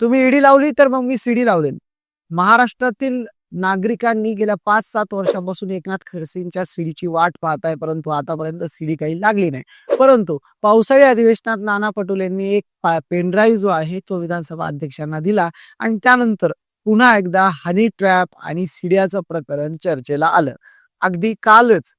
तुम्ही ईडी लावली तर मग मी सीडी लावलेन महाराष्ट्रातील नागरिकांनी गेल्या पाच सात वर्षापासून एकनाथ खडसेंच्या सीडीची वाट पाहताय परंतु आतापर्यंत सीडी काही लागली नाही. परंतु पावसाळी अधिवेशनात नाना पटोलेंनी एक पेनड्राईव्ह जो आहे तो विधानसभा अध्यक्षांना दिला आणि त्यानंतर पुन्हा एकदा हनी ट्रॅप आणि सिडियाचं प्रकरण चर्चेला आलं. अगदी कालच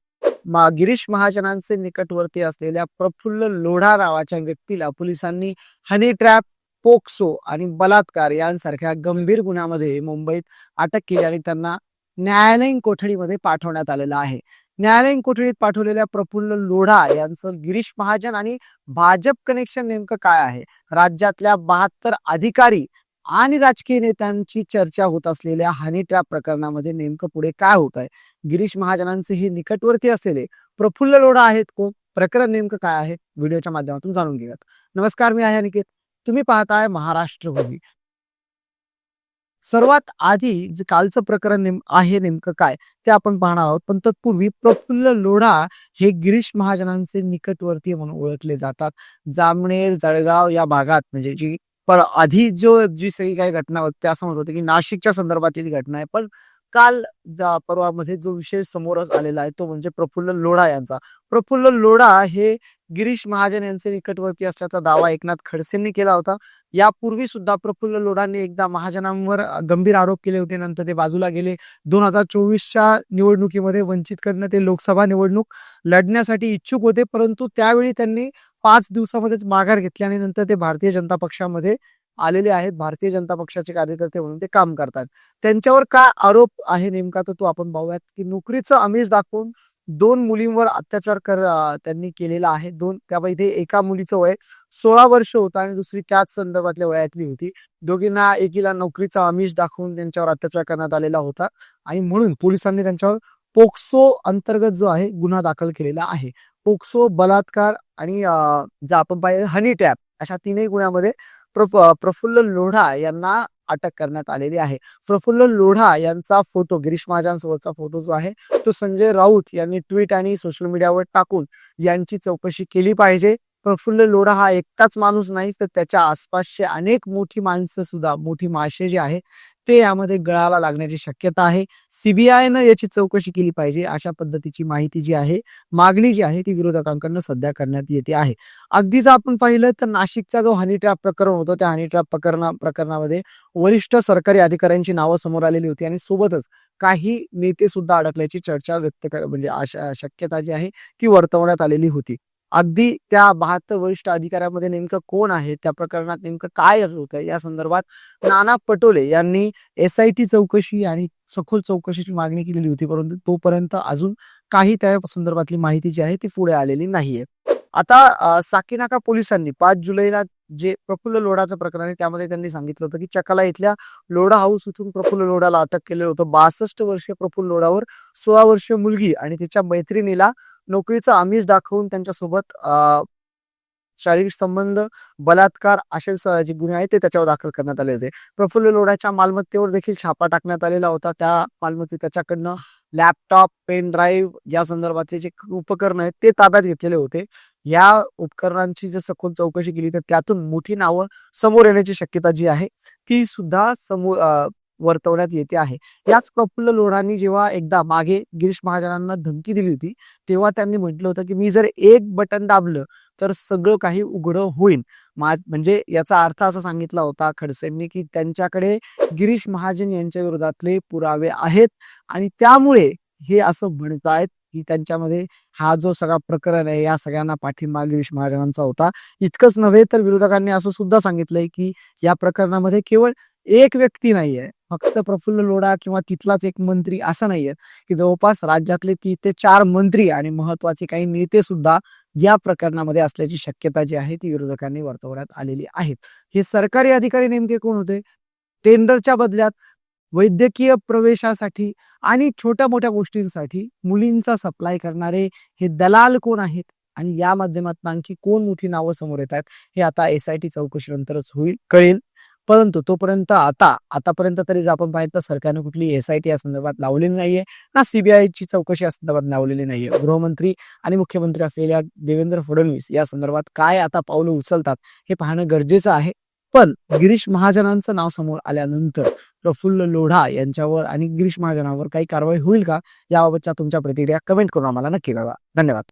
मा- गिरीश महाजनांचे निकटवर्ती असलेल्या प्रफुल्ल लोढा नावाच्या व्यक्तीला पोलिसांनी हनी ट्रॅप पोक्सो आणि बलात्कार यांसारख्या गंभीर गुन्ह्यामध्ये मुंबईत अटक केली आणि त्यांना न्यायालयीन कोठडीमध्ये पाठवण्यात आलेलं आहे. न्यायालयीन कोठडीत पाठवलेल्या प्रफुल्ल लोढा यांचं गिरीश महाजन आणि भाजप कनेक्शन नेमकं काय आहे? राज्यातल्या बहात्तर अधिकारी आणि राजकीय नेत्यांची चर्चा होत असलेल्या हनी ट्रॅप प्रकरणामध्ये नेमकं पुढे काय होत आहे? गिरीश महाजनांचे हे निकटवर्ती असलेले प्रफुल्ल लोढा आहेत. कोण प्रकरण नेमकं काय आहे? व्हिडिओच्या माध्यमातून जाणून घेऊयात. नमस्कार मी आहे अनिकेत. तुम्ही पाहताय महाराष्ट्र भूमी. सर्वात आधी जे कालचं प्रकरण नेम आहे नेमकं काय ते आपण पाहणार आहोत. पण तत्पूर्वी प्रफुल्ल लोढा हे गिरीश महाजनांचे निकटवर्तीय म्हणून ओळखले जातात. जामनेर जळगाव या भागात म्हणजे जी पर आधी जो जी सगळी काही घटना होती त्या असं म्हणत होते की नाशिकच्या संदर्भातील घटना आहे. पण काल जा- परवामध्ये जो विषय समोर आलेला आहे तो म्हणजे प्रफुल्ल लोढा यांचा. प्रफुल्ल लोढा हे गिरीश महाजन यांचे निकटवर्ती असल्याचा दावा एकनाथ खडसेंनी केला होता. यापूर्वी सुद्धा प्रफुल्ल लोढांनी एकदा महाजनांवर गंभीर आरोप केले होते. नंतर ते बाजूला गेले. दोन हजार चोवीसच्या निवडणुकीमध्ये वंचित करणं ते लोकसभा निवडणूक लढण्यासाठी इच्छुक होते परंतु त्यावेळी त्यांनी पाच दिवसामध्येच माघार घेतली आणि नंतर ते भारतीय जनता पक्षामध्ये आलेले आहेत भारतीय जनता पक्षाचे कार्यकर्ते म्हणून ते काम करतात. त्यांच्यावर काय आरोप आहे नेमका तर तो आपण पाहूयात की नोकरीचं आमिष दाखवून दोन मुलींवर अत्याचार कर त्यांनी केलेला आहे. दोन त्यापैकी एका मुलीचं वय सोळा वर्ष होतं आणि दुसरी त्याच संदर्भातल्या वयातली होती. दोघींना एकीला नोकरीचा आमिष दाखवून त्यांच्यावर अत्याचार करण्यात आलेला होता आणि म्हणून पोलिसांनी त्यांच्यावर पोक्सो अंतर्गत जो आहे गुन्हा दाखल केलेला आहे. पोक्सो बलात्कार आणि जे आपण पाहिजे हनी टॅप अशा तीनही गुन्ह्यामध्ये प्रफ प्रफुल्ल लोढा यांना अटक करण्यात आलेली आहे. प्रफुल्ल लोढा यांचा फोटो गिरीश महाजनसोबतचा फोटो जो आहे तो संजय राऊत यांनी ट्विट आणि सोशल मीडियावर टाकून यांची चौकशी केली पाहिजे. प्रफुल्ल लोढा हा एकटाच माणूस नाही तर त्याच्या आसपासचे अनेक मोठी माणसं सुद्धा मोठी मासे जे आहे ते यामध्ये गळाला लागण्याची शक्यता आहे. सीबीआयनं याची चौकशी केली पाहिजे अशा पद्धतीची माहिती जी आहे मागणी जी आहे ती विरोधकांकडनं सध्या करण्यात येते आहे. अगदीच आपण पाहिलं तर नाशिकचा जो हनी ट्रॅप प्रकरण होतं त्या हनी ट्रॅप प्रकरणा प्रकरणामध्ये वरिष्ठ सरकारी अधिकाऱ्यांची नावं समोर आलेली होती आणि सोबतच काही नेते सुद्धा अडकल्याची चर्चा व्यक्त म्हणजे अशा शक्यता जी आहे ती वर्तवण्यात आलेली होती. अगदी त्या बहात्तर वरिष्ठ अधिकाऱ्यामध्ये नेमकं कोण आहे? त्या प्रकरणात नेमकं काय होतं या संदर्भात नाना पटोले यांनी एस आय टी चौकशी आणि सखोल चौकशीची मागणी केलेली होती परंतु तोपर्यंत अजून काही त्या संदर्भातली माहिती जी आहे ती पुढे आलेली नाहीये. आता साकीनाका पोलिसांनी पाच जुलैला जे प्रफुल्ल लोढाचं प्रकरण आहे त्यामध्ये त्यांनी सांगितलं होतं की चकाला इथल्या लोढा हाऊस इथून प्रफुल्ल लोढाला अटक केलेलं होतं. बासष्ट वर्षीय प्रफुल्ल लोढावर सोळा वर्षीय मुलगी आणि तिच्या मैत्रिणीला नोकरीचा आमिष दाखवून त्यांच्यासोबत शारीरिक संबंध बलात्कार असे जे गुन्हे आहेत ते त्याच्यावर दाखल करण्यात आले होते. प्रफुल्ल लोढाच्या मालमत्तेवर देखील छापा टाकण्यात आलेला होता. त्या मालमत्ते त्याच्याकडनं लॅपटॉप पेन ड्राईव्ह या संदर्भातले जे उपकरण आहेत ते ताब्यात घेतलेले होते. या उपकरणांची जर सखोल चौकशी केली तर त्यातून मोठी नावं समोर येण्याची शक्यता जी आहे ती सुद्धा समोर वर्तवण्यात येते आहे. याच प्रफुल्ल लोढांनी जेव्हा एकदा मागे गिरीश महाजनांना धमकी दिली होती तेव्हा त्यांनी म्हटलं होतं की मी जर एक बटन दाबलं तर सगळं काही उघडं होईल. मा- म्हणजे याचा अर्थ असा सांगितला होता खडसेंनी की त्यांच्याकडे गिरीश महाजन यांच्या विरोधातले पुरावे आहेत आणि त्यामुळे हे असं म्हणतायत की त्यांच्यामध्ये हा जो सगळा प्रकरण आहे या सगळ्यांना पाठिंबा गिरीश महाजनांचा होता. इतकंच नव्हे तर विरोधकांनी असं सुद्धा सांगितलंय की या प्रकरणामध्ये केवळ एक व्यक्ती नाहीये. फक्त प्रफुल्ल लोढा किंवा तिथलाच एक मंत्री असं नाहीये. की जवळपास राज्यातले तीन ते चार मंत्री आणि महत्त्वाचे काही नेते सुद्धा या प्रकरणामध्ये असल्याची शक्यता जी आहे ती विरोधकांनी वर्तवण्यात आलेली आहेत हे सरकारी अधिकारी नेमके कोण होते? टेंडरच्या बदल्यात वैद्यकीय प्रवेशासाठी आणि छोट्या मोठ्या गोष्टींसाठी मुलींचा सप्लाय करणारे हे दलाल कोण आहेत? आणि या माध्यमातून आणखी कोण मोठी नावं समोर येत आहेत? हे आता एस आय टी चौकशीनंतरच होईल कळेल. परंतु तोपर्यंत आता आतापर्यंत तरी जर आपण पाहिलं तर सरकारने कुठली एस आय टी या संदर्भात लावलेली नाहीये. ना सीबीआयची चौकशी या संदर्भात लावलेली नाहीये. गृहमंत्री आणि मुख्यमंत्री असलेल्या देवेंद्र फडणवीस या संदर्भात काय आता पावलं उचलतात हे पाहणं गरजेचं आहे. पण गिरीश महाजनांचं नाव समोर आल्यानंतर प्रफुल्ल लोढा यांच्यावर आणि गिरीश महाजनावर काही कारवाई होईल का? याबाबतच्या तुमच्या प्रतिक्रिया कमेंट करून आम्हाला नक्की कळवा. धन्यवाद.